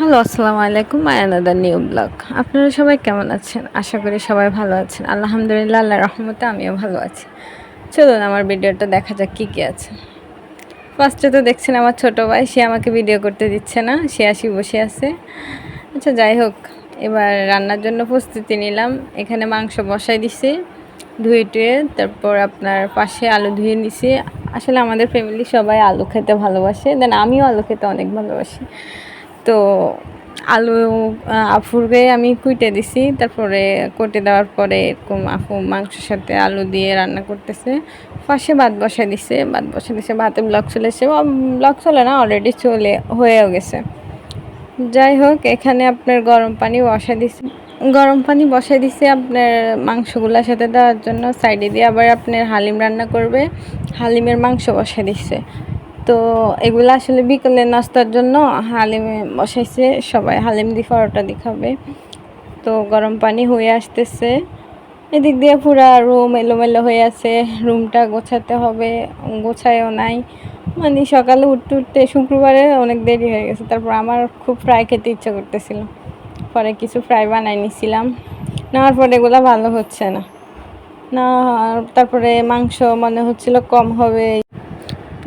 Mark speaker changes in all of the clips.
Speaker 1: Hello, আসসালামু আলাইকুম আয়ানাদার new blog. আপনারা সবাই কেমন আছেন? আশা করি সবাই ভালো আছেন। আলহামদুলিল্লাহ আল্লাহ রহমতে আমিও ভালো আছি। চলুন আমার ভিডিওটা দেখা যাক কী কী আছে। ফার্স্টে তো দেখছেন আমার ছোটো ভাই, সে আমাকে ভিডিও করতে দিচ্ছে না, সে আসি বসে আছে। আচ্ছা যাই হোক, এবার রান্নার জন্য প্রস্তুতি নিলাম। এখানে মাংস বসাই দিছি, ধুয়ে টুয়ে, তারপর আপনার পাশে আলু ধুয়ে নিছি। আসলে আমাদের ফ্যামিলি সবাই আলু খেতে ভালোবাসে দেন আমিও আলু খেতে অনেক ভালোবাসি। তো আলু আফুরকে আমি কুইটে দিছি। তারপরে কটে দেওয়ার পরে এরকম আফু মাংসের সাথে আলু দিয়ে রান্না করতেছে। পাশে ভাত বসে দিছে। ভাত বসে দিছে, ভাতে ব্লক চলে এসে ব্লক চলে না অলরেডি চলে, হয়েও গেছে। যাই হোক, এখানে আপনার গরম পানি বসে দিছে। গরম পানি বসে দিছে আপনার মাংসগুলোর সাথে দেওয়ার জন্য। সাইডে দিয়ে আবার আপনার হালিম রান্না করবে। হালিমের মাংস বসে দিচ্ছে তো এগুলো আসলে বিকেলে নাস্তার জন্য হালিমে বসাইছে। সবাই হালিম দিয়ে দিয়ে খাবে। তো গরম পানি হয়ে আসতেছে। এদিক দিয়ে পুরা রুম এলোমেলো হয়ে আছে। রুমটা গোছাতে হবে, গোছায়ও নাই। মানে সকালে উঠতে উঠতে শুক্রবারে অনেক দেরি হয়ে গেছে। তারপর আমার খুব ফ্রাই খেতে ইচ্ছা করতেছিল। পরে কিছু ফ্রাই বানাই নিছিলাম। নেওয়ার পরে এগুলো ভালো হচ্ছে না। না, তারপরে মাংস মনে হচ্ছিল কম হবে।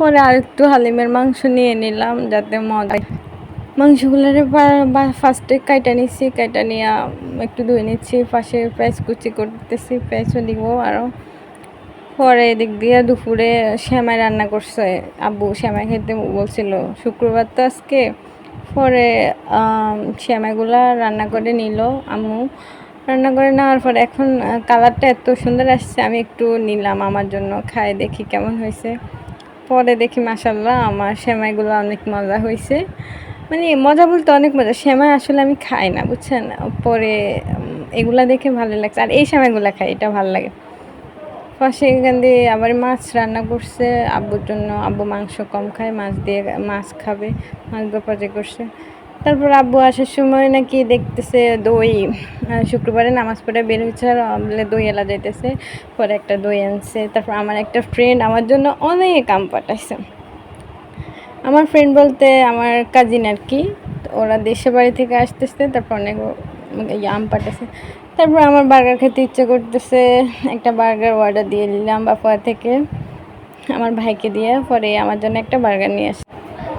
Speaker 1: পরে আর একটু হালিমের মাংস নিয়ে নিলাম যাতে মজা মাংসগুলোর ফার্স্টে কাইটা নিচ্ছি কাইটা নিয়ে একটু ধুয়ে নিচ্ছি, পাশে পেঁয়াজ কুচি করতেছি, পেঁয়াজও দিব আরও পরে এদিক দিয়ে দুপুরে শ্যামাই রান্না করছে, আব্বু শ্যামাই খেতে বলছিল, শুক্রবার তো আজকে। পরে শ্যামাইগুলা রান্না করে নিল আম্মু। রান্না করে নেওয়ার পর এখন কালারটা এত সুন্দর আসছে, আমি একটু নিলাম আমার জন্য, খাই দেখি কেমন হয়েছে। পরে দেখি মাসাল্লাহ আমার সেমাইগুলো অনেক মজা হয়েছে মানে মজা বলতে অনেক মজা, সেমাই আসলে আমি খাই না, বুঝছেন? পরে এগুলা দেখে ভালো লাগছে, আর এই সেমাইগুলো খাই, এটা ভালো লাগে। পাশে এখান দিয়ে আবার মাছ রান্না করছে, আব্বুর জন্য আব্বু মাংস কম খায়, মাছ দিয়ে মাছ খাবে, মাছ ব্যাপারে করছে। তারপর আব্বু আসার সময় নাকি দেখতেছে দই শুক্রবারে নামাজ পড়ে বের হয়েছে আর বলে দই এলা যাইতেছে, পরে একটা দই আনছে। তারপর আমার একটা ফ্রেন্ড আমার জন্য অনেক আম পাঠাইছে। আমার ফ্রেন্ড বলতে আমার কাজিন আর কি ওরা দেশের বাড়ি থেকে আসতেছে, তারপর অনেক আম পাঠাইছে। তারপর আমার বার্গার খেতে ইচ্ছে করতেছে, একটা বার্গার অর্ডার দিয়ে দিলাম বাপুয়া থেকে। আমার ভাইকে দিয়ে পরে আমার জন্য একটা বার্গার নিয়ে আসে।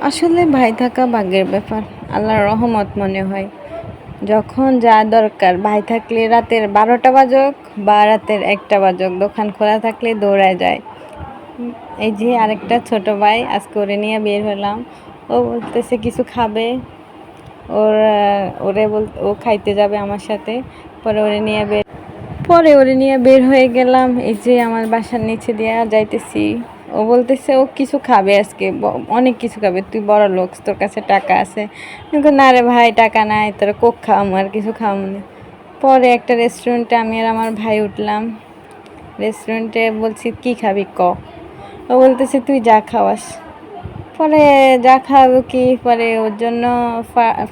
Speaker 1: আসলে ভাই থাকা ভাগ্যের ব্যাপার। আল্লাহর রহমত মনে হয়। যখন যা দরকার, ভাই থাকলে রাতের বারোটা বাজক বা রাতের একটা বাজক, দোকান খোলা থাকলে দৌড়ায় যায়। এই যে আরেকটা ছোট ভাই আজকে ওরে নিয়ে বের হলাম। ও বলতেছে, কিছু খাবে? ওর, ওরে বল, ও খাইতে যাবে আমার সাথে। পরে ওরে নিয়ে বের, পরে ওরে নিয়ে বের হয়ে গেলাম। এই যে আমার বাসার নিচে দিয়ে যাইতেছি। ও বলতেছে, ও কিছু খাবে আজকে অনেক কিছু খাবে, তুই বড় লোক, তোর কাছে টাকা আছে। না রে ভাই, টাকা নাই, তোর কোক খাওয়াম, আর কিছু খাওয়াম পরে একটা রেস্টুরেন্টে আমি আর আমার ভাই উঠলাম। রেস্টুরেন্টে বলছি, কি খাবি ক? ও বলতেছে, তুই যা খাওয়াস। পরে যা খাওয়াবো কি, পরে ওর জন্য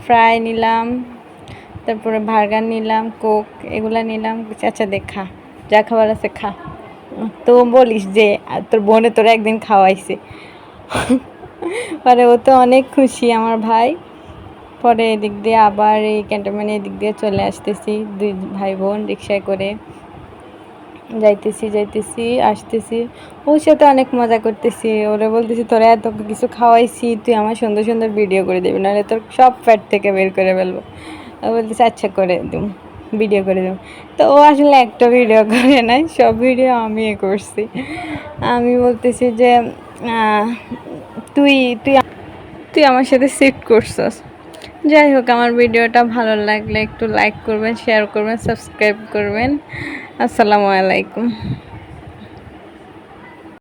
Speaker 1: ফ্রাই নিলাম, তারপরে বার্গার নিলাম কোক এগুলা নিলাম আচ্ছা দেখ যা খাবার আছে খা। তো বলিস যে তোর বোনে তোরা একদিন খাওয়াইছে। পরে ও তো অনেক খুশি, আমার ভাই। পরে এদিক দিয়ে আবার এই ক্যান্টনমেন্ট এদিক দিয়ে চলে আসতেছি, দুই ভাই বোন রিক্সায় করে। যাইতেছি যাইতেছি, আসতেছি। ওর সাথে অনেক মজা করতেছি। ওরে বলতেছি, তোরা এত কিছু খাওয়াইছি, তুই আমার সুন্দর সুন্দর ভিডিও করে দিবি, নাহলে তোর সব ফ্যাট থেকে বের করে ফেলব। বলতেছি আচ্ছা করে দিম ভিডিও করে দেবো। তো ও আসলে একটা ভিডিও করে নাই, সব ভিডিও আমি করছি। আমি বলতেছি যে তুই তুই তুই আমার সাথে সিট করছস। যাই হোক, আমার ভিডিওটা ভালো লাগলে একটু লাইক করবেন শেয়ার করবেন সাবস্ক্রাইব করবেন। আসসালামু আলাইকুম।